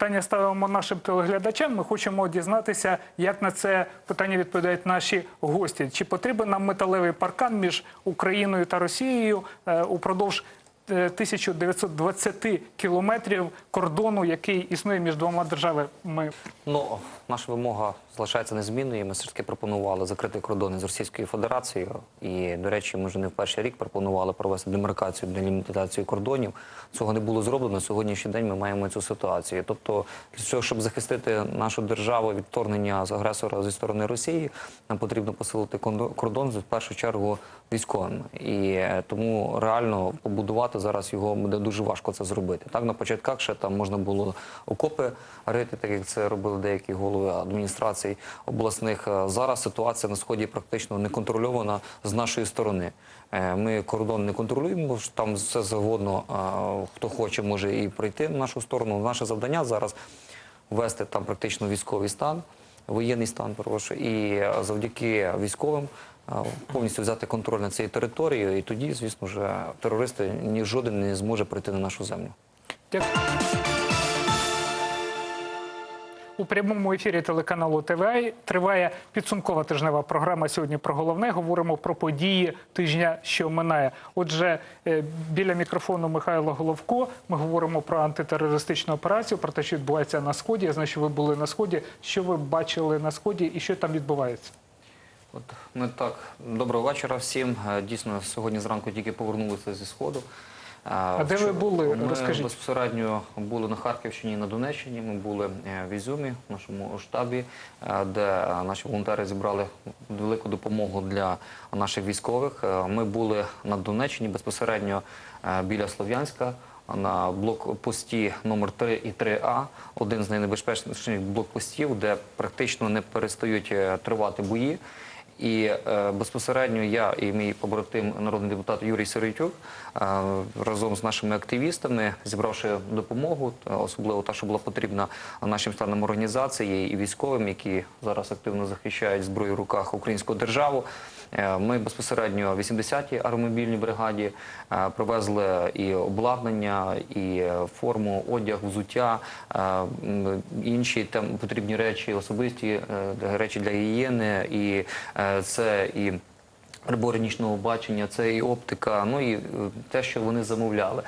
питання ставимо нашим телеглядачам. Ми хочемо дізнатися, як на це питання відповідають наші гості. Чи потрібен нам металевий паркан між Україною та Росією е, упродовж е, 1920 кілометрів кордону, який існує між двома державами? Ну, наша вимога залишається незмінною. Ми все ж таки пропонували закрити кордони з Російською Федерацією. І, до речі, ми вже не в перший рік пропонували провести демаркацію для лімітації кордонів. Цього не було зроблено. Сьогоднішній день ми маємо цю ситуацію. Тобто, для цього, щоб захистити нашу державу від вторгнення з агресора зі сторони Росії, нам потрібно посилити кордон в першу чергу військовими. І е, тому реально побудувати зараз його буде дуже важко це зробити. Так на початках ще там можна було окопи рити, так як це робили деякі голови адміністрацій обласних. Е, Зараз ситуація на сході практично не контрольована з нашої сторони. Е, Ми кордон не контролюємо, там все завгодно, е, хто хоче, може і пройти в нашу сторону. Наше завдання зараз ввести там практично військовий стан, воєнний стан, прошу, і завдяки військовим повністю взяти контроль над цією територією, і тоді, звісно, вже терористи ні жоден не зможе прийти на нашу землю. Дякую. У прямому ефірі телеканалу ТВА триває підсумкова тижнева програма. Сьогодні про головне говоримо про події тижня, що минає. Отже, е, біля мікрофону Михайло Головко. Ми говоримо про антитерористичну операцію, про те, що відбувається на сході. Я знаю, що ви були на сході. Що ви бачили на сході і що там відбувається? От ми так доброго вечора всім. Е, Дійсно, сьогодні зранку тільки повернулися зі сходу. А де ви були? Ми Розкажіть. безпосередньо були на Харківщині на Донеччині. Ми були е, в Ізюмі, в нашому штабі, е, де е, наші волонтери зібрали велику допомогу для наших військових. Ми були на Донеччині безпосередньо біля Слов'янська. На блокпості номер 3 і 3А, один з найнебезпечніших блокпостів, де практично не перестають тривати бої. І е, безпосередньо я і мій побратим, народний депутат Юрій Сиритюк е, разом з нашими активістами, зібравши допомогу, особливо та, що була потрібна нашим станам організації і військовим, які зараз активно захищають зброю в руках українську державу. Е, Ми безпосередньо 80-й аеромобільній бригаді е, привезли і обладнання, і е, форму, одяг, взуття, інші потрібні речі, особисті речі для гігієни, і це і прибори нічного бачення, це і оптика, ну і те, що вони замовляли.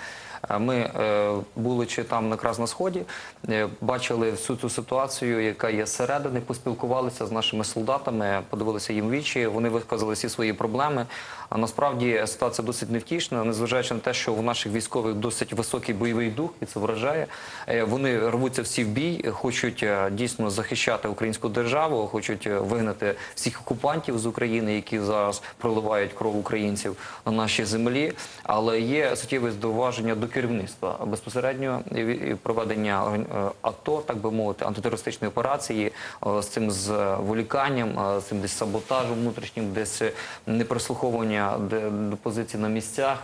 Ми е, були чи там якраз на сході, е, бачили всю цю ситуацію, яка є зсередини, поспілкувалися з нашими солдатами, подивилися їм вічі. Вони виказали всі свої проблеми. А насправді ситуація досить невтішна, незважаючи на те, що у наших військових досить високий бойовий дух, і це вражає. Е, Вони рвуться всі в бій, хочуть дійсно захищати українську державу, хочуть вигнати всіх окупантів з України, які зараз проливають кров українців на нашій землі. Але є суттєве здоваження до керівництва безпосередньо проведення е, АТО, так би мовити, антитерористичної операції е, з цим зволіканням, е, з цим десь саботажем внутрішнім, десь непрослуховування до позицій на місцях.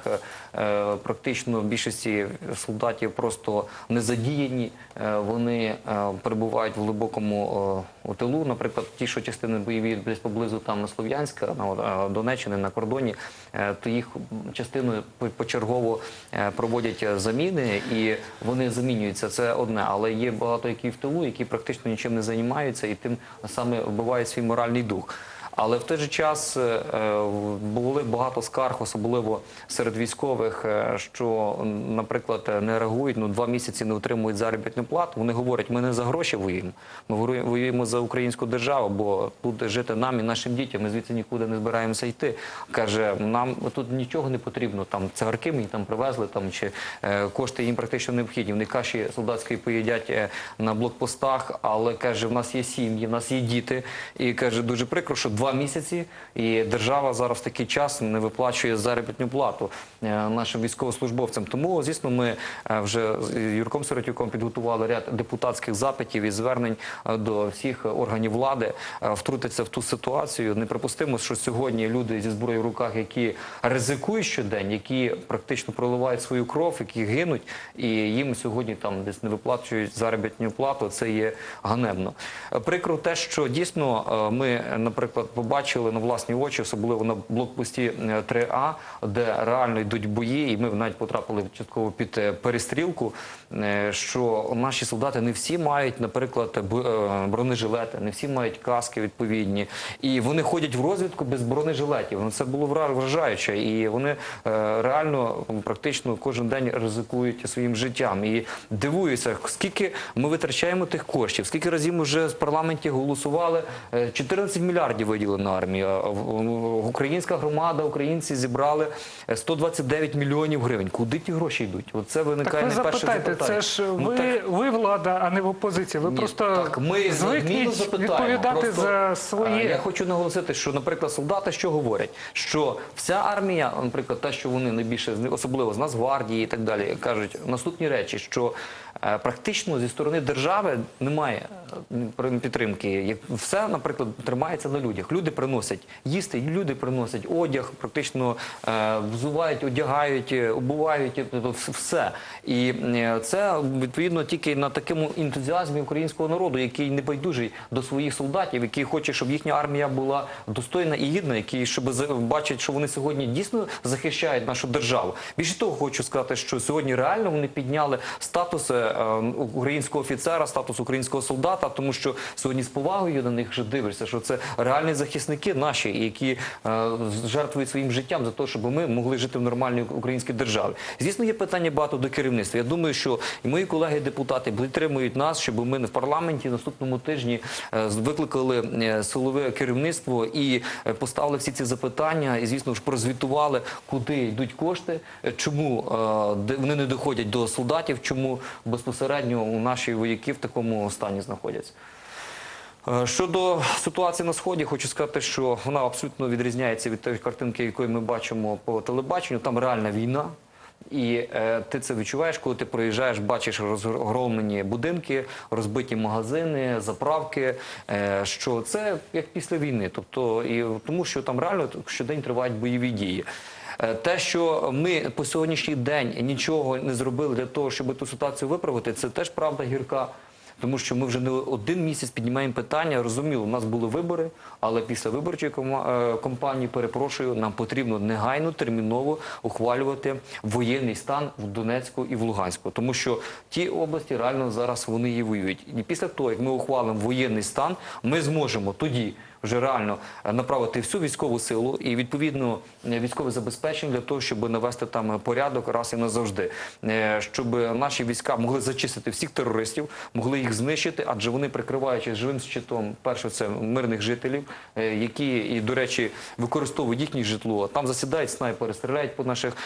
Практично в більшості солдатів просто не задіяні. Вони перебувають в глибокому тилу. Наприклад, ті, що частини бойові десь поблизу там Слов'янська, на Донеччини, на кордоні, то їх частиною почергово проводять е, заміни, і вони замінюються. Це одне, але є багато які в тилу, які практично нічим не займаються, і тим саме вбивають свій моральний дух. Але в той же час е, е, були багато скарг, особливо серед військових, е, що, наприклад, не реагують, ну два місяці не отримують заробітну плату. Вони говорять, ми не за гроші воюємо, ми воюємо- за українську державу, бо тут жити нам і нашим дітям. Ми звідси нікуди не збираємося йти. Каже, нам тут нічого не потрібно. Там цигарки мені там привезли, там чи кошти їм практично необхідні. Вони каші солдатської поїдять на блокпостах, але каже, в нас є сім'ї, в нас є діти. І каже, дуже прикро, що два місяці і держава зараз в такий час не виплачує заробітну плату е, нашим військовослужбовцям. Тому, звісно, ми е, вже з Юрком Сиротюком підготували ряд депутатських запитів і звернень е, до всіх органів влади втрутитися в ту ситуацію. Неприпустимо, що сьогодні люди зі зброєю в руках, які ризикують щодень, які практично проливають свою кров, які гинуть, і їм сьогодні там десь не виплачують заробітну плату. Це є ганебно. Прикро те, що дійсно ми, наприклад, побачили на власні очі, особливо на блокпості е, 3А, де реально йдуть бої, і ми навіть потрапили частково під е, перестрілку. е, Що наші солдати не всі мають, наприклад, е, бронежилети, не всі мають каски відповідні, і вони ходять в розвідку без бронежилетів. Ну це було вра- вражаюче, і вони е, реально практично кожен день ризикують своїм життям. І дивуюся, скільки ми витрачаємо тих коштів, скільки разів ми вже в парламенті голосували е, 14 мільярдів виділили на армію. а в- в- Українська громада, українці зібрали е, 129 мільйонів гривень. Куди ті гроші йдуть? Оце виникає Так ви найперше запитайте, запитання. це ж Ну, ви, так- ви влада, а не в опозиції. Ви ні, просто так, ми звикніть відповідати Просто, за е, своє. Я хочу наголосити, що, наприклад, солдати що говорять? Що вся армія, наприклад, те, що вони найбільше, з- особливо з Нацгвардії і так далі, кажуть наступні речі, що е, практично зі сторони держави немає е, підтримки. Все, наприклад, тримається на людях. Люди приносять їсти, люди приносять одяг, практично е, взувають, одягають, е, обувають, тобто все. І е, це відповідно тільки на такому ентузіазмі українського народу, який не байдужий до своїх солдатів, який хоче, щоб їхня армія була достойна і гідна, який щоб бачить, що вони сьогодні дійсно захищають нашу державу. Більше того, хочу сказати, що сьогодні реально вони підняли статус е, українського офіцера, статус українського солдата, тому що сьогодні з повагою на них вже дивишся, що це реальні захисники наші, які е, жертвують своїм життям за те, щоб ми могли жити в нормальній українській державі. Звісно, є питання багато до керівництва. Я думаю, що і мої колеги-депутати підтримують нас, щоб ми в парламенті наступному тижні е, викликали е, силове керівництво і е, поставили всі ці запитання, і звісно ж прозвітували, куди йдуть кошти, чому е, вони не доходять до солдатів, чому безпосередньо у наші вояки в такому стані знаходяться. Е, Щодо ситуації на сході, хочу сказати, що вона абсолютно відрізняється від тієї картинки, якої ми бачимо по телебаченню. Там реальна війна. І е, ти це відчуваєш, коли ти проїжджаєш, бачиш розгромлені будинки, розбиті магазини, заправки. Е, що це як після війни, тобто і тому, що там реально щодень тривають бойові дії. Те, що ми по сьогоднішній день нічого не зробили для того, щоб ту ситуацію виправити, це теж правда гірка. Тому що ми вже не один місяць піднімаємо питання. Розуміло, у нас були вибори, але після виборчої е, кампанії, перепрошую, нам потрібно негайно, терміново ухвалювати воєнний стан в Донецьку і в Луганську. Тому що ті області реально зараз вони і воюють. І після того, як ми ухвалимо воєнний стан, ми зможемо тоді вже реально е, направити всю військову силу і відповідно е, військове забезпечення для того, щоб навести там е, порядок раз і назавжди, щоб наші війська могли зачистити всіх терористів, могли їх знищити, адже вони прикриваючи живим щитом, перше це мирних жителів, які і до речі використовують їхнє житло. Там засідають снайпери, стріляють по наших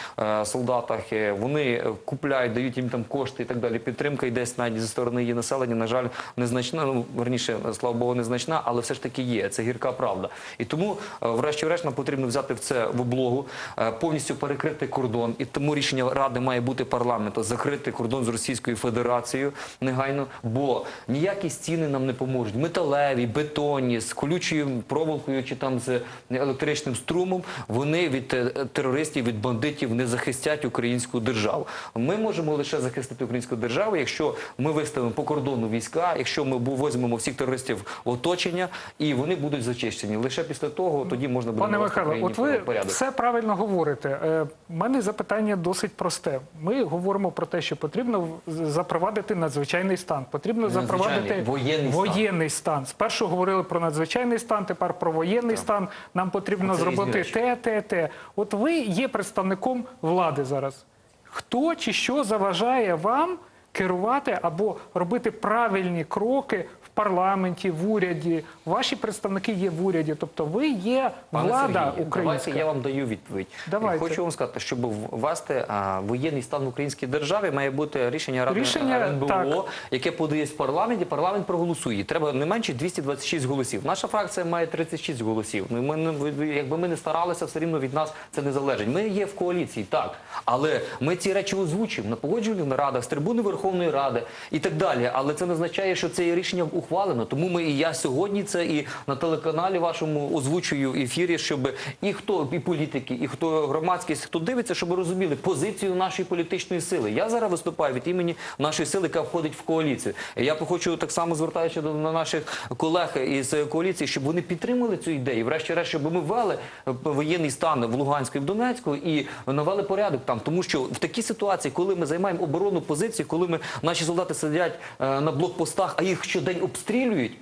солдатах. Вони купляють, дають їм там кошти і так далі. Підтримка йде навіть зі сторони її населення. На жаль, незначна. Ну верніше, слава Богу, незначна, але все ж таки є. Це гірка правда. І тому, е, врешті-решт, нам потрібно взяти в це в облогу, е, повністю перекрити кордон. І тому рішення ради має бути парламенту закрити кордон з Російською Федерацією негайно, бо ніякі стіни нам не поможуть. Металеві, бетонні, з колючою проволокою чи там з електричним струмом. Вони від е, терористів, від бандитів не захистять українську державу. Ми можемо лише захистити українську державу, якщо ми виставимо по кордону війська, якщо ми візьмемо всіх терористів в оточення, і вони будуть зачищені. Лише після того тоді можна буде Пане Михайло, от ви порядок. все правильно говорите. Е, У мене запитання досить просте. Ми говоримо про те, що потрібно запровадити надзвичайний стан. Потрібно запровадити воєнний стан. воєнний стан. Спершу говорили про надзвичайний стан, тепер про воєнний стан. Нам потрібно зробити те, те, те. От ви є представником влади зараз. Хто чи що заважає вам керувати або робити правильні кроки парламенті, в уряді? Ваші представники є в уряді, тобто ви є влада Сергію, українська. Давайте я вам даю відповідь. Давайте. Хочу вам сказати, щоб ввести а, воєнний стан в українській державі, має бути рішення Ради Рішення, РНБО, так. яке подається в парламенті. Парламент проголосує. Треба не менше 226 голосів. Наша фракція має 36 голосів. Ми, не- якби ми не старалися, все рівно від нас це не залежить. Ми є в коаліції, так, але ми ці речі озвучимо на погоджувальних нарадах з трибуни Верховної Ради і так далі. Але це не означає, що це є рішення ухвалено. Тому ми і я сьогодні це і на телеканалі вашому озвучую в ефірі, щоб і хто і політики, і хто громадськість, хто дивиться, щоб розуміли позицію нашої політичної сили. Я зараз виступаю від імені нашої сили, яка входить в коаліцію. Я хочу так само звертаючи до на наших колег із коаліції, щоб вони підтримали цю ідею. Врешті-решт, щоб ми ввели воєнний стан в Луганську і в Донецьку і навели порядок там, тому що в такій ситуації, коли ми займаємо оборонну позицію, коли ми наші солдати сидять е, на блокпостах, а їх щодень обстрілюють.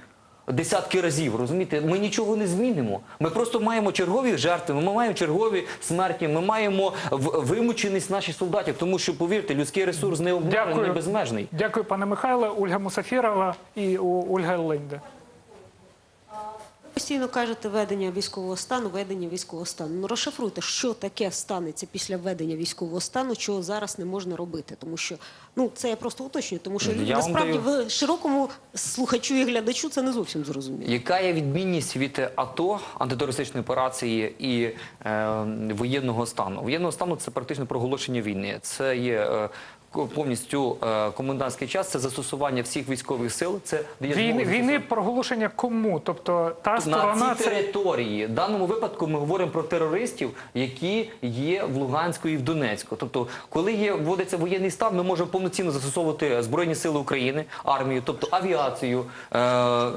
Десятки разів, розумієте, ми нічого не змінимо. Ми просто маємо чергові жертви, ми маємо чергові смерті, ми маємо вимученість наших солдатів, тому що повірте, людський ресурс не обмежений, не безмежний. Дякую, пане Михайле. Ольга Мусафірова і Ольга Ленде. Постійно кажете введення військового стану, введення військового стану. Ну розшифруйте, що таке станеться після введення військового стану, чого зараз не можна робити. Тому що ну це я просто уточнюю, тому що Я насправді даю- в широкому слухачу і глядачу це не зовсім зрозуміло. Яка є відмінність від АТО, антитерористичної операції і е, воєнного стану? Воєнного стану це практично проголошення війни. Це є е, повністю е, комендантський час, це застосування всіх військових сил. Це дає Війни, війни проголошення кому? Тобто та на сторона цій це території. В даному випадку ми говоримо про терористів, які є в Луганську і в Донецьку. Тобто, коли є вводиться воєнний стан, ми можемо повноцінно застосовувати збройні сили України, армію, тобто авіацію, е,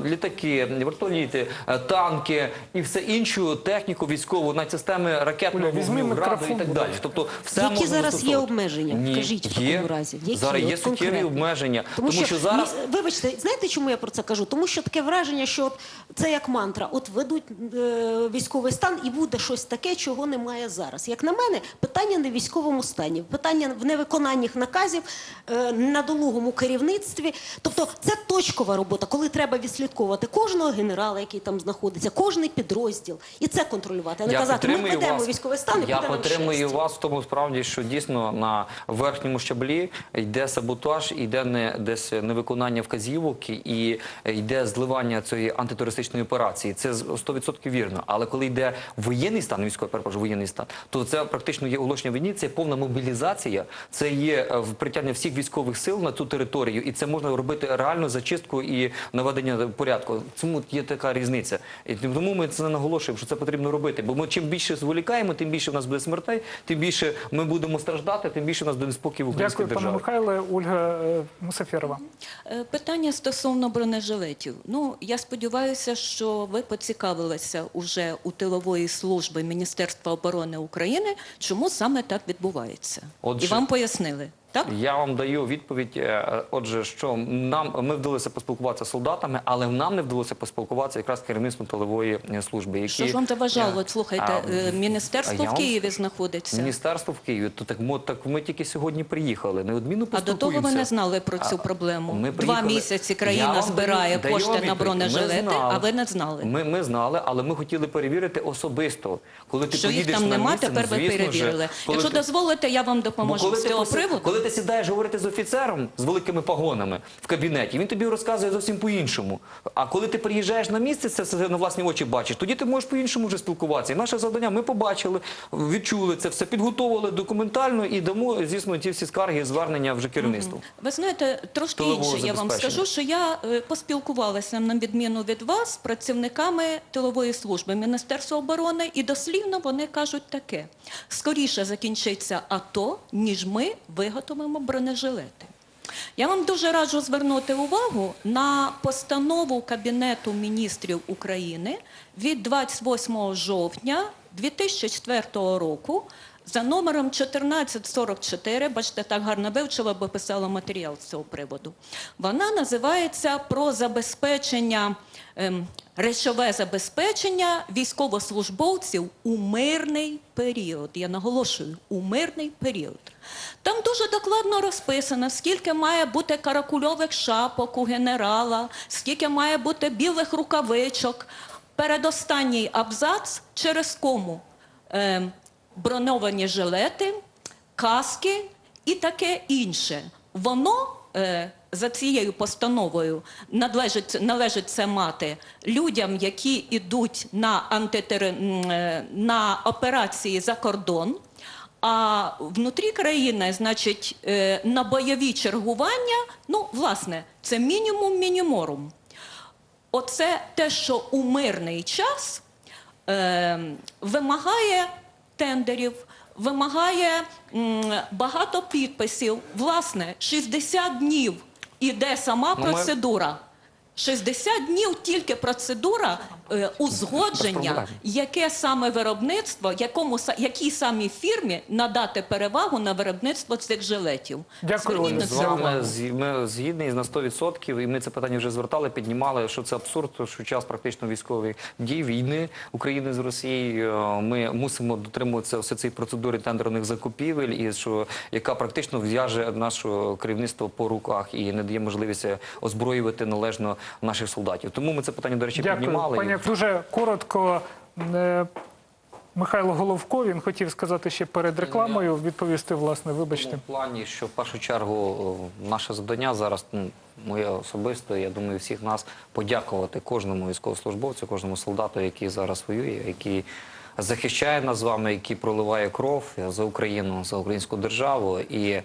літаки, вертоліти, е, танки і все іншу техніку військову, навіть системи ракетного вогню, граду і так далі. Тобто, все Які можна зараз є обмеження? Ні, Кажіть є. Разі. Які? Зараз є суттєві обмеження, Тому, що, зараз ні, вибачте, знаєте, чому я про це кажу? Тому що таке враження, що от це як мантра. От ведуть е, військовий стан і буде щось таке, чого немає зараз. Як на мене, питання не в військовому стані, питання в невиконаннях наказів, е, на долугому керівництві. Тобто це точкова робота, коли треба відслідковувати кожного генерала, який там знаходиться, кожний підрозділ, і це контролювати. А не Я казати, ми підтримую ведемо вас. військовий стан і Я підтримую вас в тому справді, що дійсно на верхньому щаблі йде саботаж, йде не десь невиконання вказівок і йде зливання цієї антитерористичної операції. Це з- 100% вірно. Але коли йде воєнний стан, військовий перепрошую, воєнний стан, то це практично є оголошення війни, це повна мобілізація, це є е, притягнення всіх військових сил на цю територію, і це можна робити реально зачистку і наведення порядку. Цьому є така різниця. І тому ми це наголошуємо, що це потрібно робити. Бо ми чим більше зволікаємо, тим більше в нас буде смертей, тим більше ми будемо страждати, тим більше в нас буде неспокій в українській дякую, пане. Михайле. Ольга Мусафєрова. Мусафірова. Е, Питання стосовно бронежилетів. Ну, я сподіваюся, що ви поцікавилися уже у тилової служби Міністерства оборони України, чому саме так відбувається. Отже- І вам пояснили, так? Я вам даю відповідь. е, Отже, що нам ми вдалося поспілкуватися з солдатами, але нам не вдалося поспілкуватися якраз керівництвом тилової е, служби. Які Що ж вам заважало? Е, От Слухайте, а, е, міністерство я в вам- Києві знаходиться. Міністерство в Києві. То так, мо- так ми тільки сьогодні приїхали. Неодмінно А до того ви не знали про цю А, проблему. ми Два місяці країна вам збирає даю- даю кошти вам на бронежилети, а ви не знали. Ми, ми знали, але ми хотіли перевірити особисто. Коли ти Що їх там на нема, тепер ви перевірили. Якщо ти- дозволите, я вам допоможу з цього приводу. Ти сідаєш говорити з офіцером з великими погонами в кабінеті, він тобі розказує зовсім по-іншому. А коли ти приїжджаєш на місце, це все на власні очі бачиш, тоді ти можеш по-іншому вже спілкуватися. І наше завдання ми побачили, відчули це все, підготовили документально і дамо, звісно, ті всі скарги і звернення вже керівництву. Ви знаєте, трошки інше я вам скажу, що я е, поспілкувалася на відміну від вас з працівниками тилової служби Міністерства оборони, і дослівно вони кажуть таке: скоріше закінчиться АТО, ніж ми виготовимо бронежилети. Я вам дуже раджу звернути увагу на постанову Кабінету міністрів України від 28 жовтня 2004 року за номером 1444, бачите, так гарно вивчила, бо писала матеріал з цього приводу. Вона називається про забезпечення, ем, речове забезпечення військовослужбовців у мирний період. Я наголошую, у мирний період. Там дуже докладно розписано, скільки має бути каракульових шапок у генерала, скільки має бути білих рукавичок. Передостанній абзац через кому е, броньовані жилети, каски і таке інше. Воно е, за цією постановою належить, належить це мати людям, які йдуть на, антитери... е, на операції за кордон. А внутрі країни, значить, е, на бойові чергування, ну, власне, це мінімум мініморум. Оце те, що у мирний час е, вимагає тендерів, вимагає м, багато підписів. Власне, 60 днів іде сама Ну, процедура. 60 днів тільки процедура узгодження, яке саме виробництво, якому са- якій самій фірмі надати перевагу на виробництво цих жилетів. Дякую, на З вами ми згідні на 100%, і ми це питання вже звертали, піднімали, що це абсурд, що час практично військових дій, війни України з Росією. е, Ми мусимо дотримуватися все цієї процедури тендерних закупівель, і що яка практично в'яже наше керівництво по руках і не дає можливість озброювати належно наших солдатів. Тому ми це питання, до речі, Дякую, піднімали. Пані. Дуже коротко. Е, Михайло Головко, він хотів сказати ще перед рекламою, відповісти, власне, вибачте. тому плані, що в першу чергу е, наше завдання зараз, ну, моє особисто, я думаю, всіх нас подякувати кожному військовослужбовцю, кожному солдату, який зараз воює, який захищає нас з вами, який проливає кров за Україну, за українську державу. І е,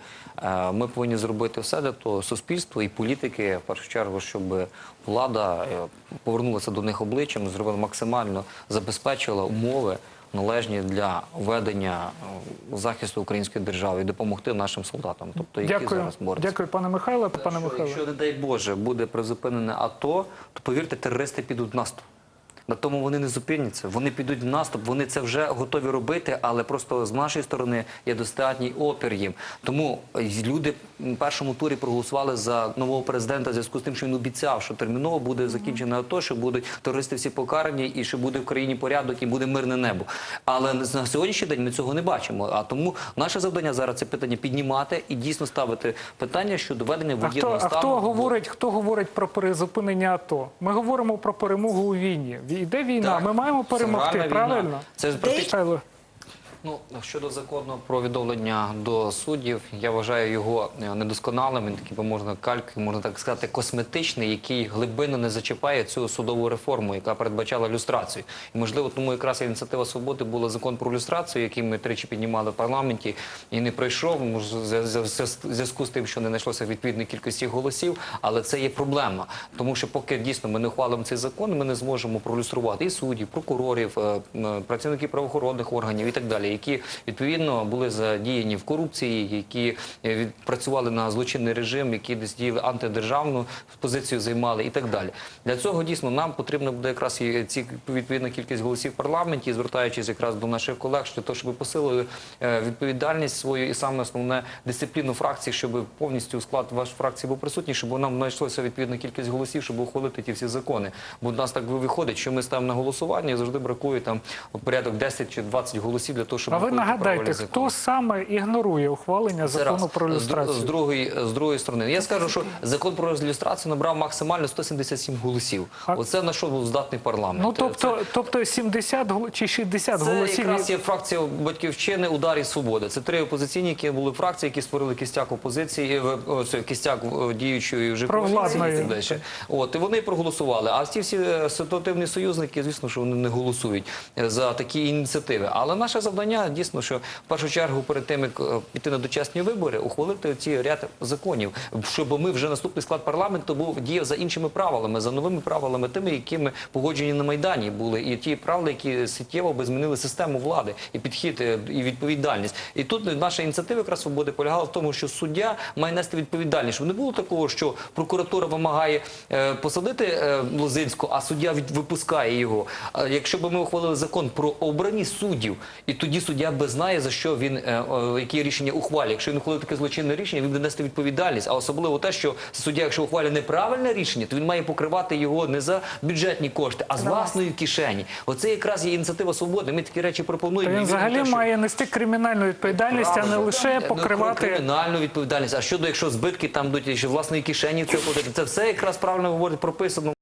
ми повинні зробити все для того, суспільство і політики, в першу чергу, щоб влада е, повернулася до них обличчям, зробила максимально, забезпечила умови належні для ведення е, захисту української держави і допомогти нашим солдатам, тобто які Дякую, зараз борються. дякую, пане Михайле. Пане Що, Михайле. Якщо, не дай Боже, буде призупинене АТО, то повірте, терористи підуть в наступ. На тому вони не зупиняться. Вони підуть в наступ, вони це вже готові робити, але просто з нашої сторони є достатній опір їм. Тому е, люди в першому турі проголосували за нового президента в зв'язку з тим, що він обіцяв, що терміново буде закінчене АТО, що будуть терористи всі покарані і що буде в країні порядок і буде мирне небо. Але на сьогоднішній день ми цього не бачимо. А тому наше завдання зараз це питання піднімати і дійсно ставити питання щодо ведення А воєнного а стану. хто говорить, хто говорить про призупинення АТО? Ми говоримо про перемогу у війні. Йде війна, Так, ми маємо перемогти, правильно? Це практично. Михайло, Ну, щодо закону про відновлення до суддів, я вважаю його е, недосконалим. Він такий, можна кальк, можна так сказати, косметичний, який глибинно не зачіпає цю судову реформу, яка передбачала люстрацію. І можливо, тому якраз ініціатива свободи була закон про люстрацію, який ми тричі піднімали в парламенті, і не пройшов. Може, зв'язку з тим, що не знайшлося відповідної кількості голосів, але це є проблема, тому що поки дійсно ми не ухвалимо цей закон, ми не зможемо пролюструвати і суддів, прокурорів, е, працівників правоохоронних органів і так далі, які відповідно були задіяні в корупції, які е, працювали на злочинний режим, які десь діяли антидержавну позицію займали і так далі. Для цього дійсно нам потрібно буде якраз і ці відповідна кількість голосів в парламенті, звертаючись якраз до наших колег, що то, щоб посилили е, відповідальність свою і саме основне дисципліну фракцій, щоб повністю склад вашої фракції був присутній, щоб нам знайшлося відповідна кількість голосів, щоб ухвалити ті всі закони. Бо в нас так виходить, що ми ставимо на голосування і завжди бракує там порядок 10 чи 20 голосів для того, щоб а ви нагадайте, хто саме ігнорує ухвалення Це закону раз. про люстрацію? з другої з другої сторони. Я скажу, що закон про люстрацію набрав максимально 177 голосів. А- Оце на що був здатний парламент. Ну Це- тобто, тобто 70 чи 60 це голосів. якраз є фракція батьківщини удар і свобода. Це три опозиційні, які були фракції, які створили кістяк опозиції, е, кістяк е, діючої вже Провладної. От і вони проголосували. А ті всі е, ситуативні союзники, звісно, що вони не голосують за такі ініціативи. Але наше завдання дійсно, що в першу чергу перед тим як е, піти на дочасні вибори, ухвалити ці ряд законів, щоб ми вже наступний склад парламенту був діяв за іншими правилами, за новими правилами, тими, якими погоджені на майдані були, і ті правила, які суттєво би змінили систему влади і підхід е, і відповідальність. І тут наша ініціатива якраз свободи полягала в тому, що суддя має нести відповідальність. Щоб не було такого, що прокуратура вимагає е, посадити Лозинського, а суддя від, випускає його. Якщо б ми ухвалили закон про обрані суддів, і тоді суддя би знає за що він е, які рішення ухвалює. Якщо він ухвалив таке злочинне рішення, він буде нести відповідальність. А особливо те, що суддя, якщо ухвалює неправильне рішення, то він має покривати його не за бюджетні кошти, а з власної кишені. Оце якраз є ініціатива свободи. Ми такі речі пропонуємо. він взагалі що- має нести кримінальну відповідальність, а не лише Ну, покривати. кримінальну відповідальність. А щодо якщо збитки там що власної кишені це це все якраз правильно говорить прописано.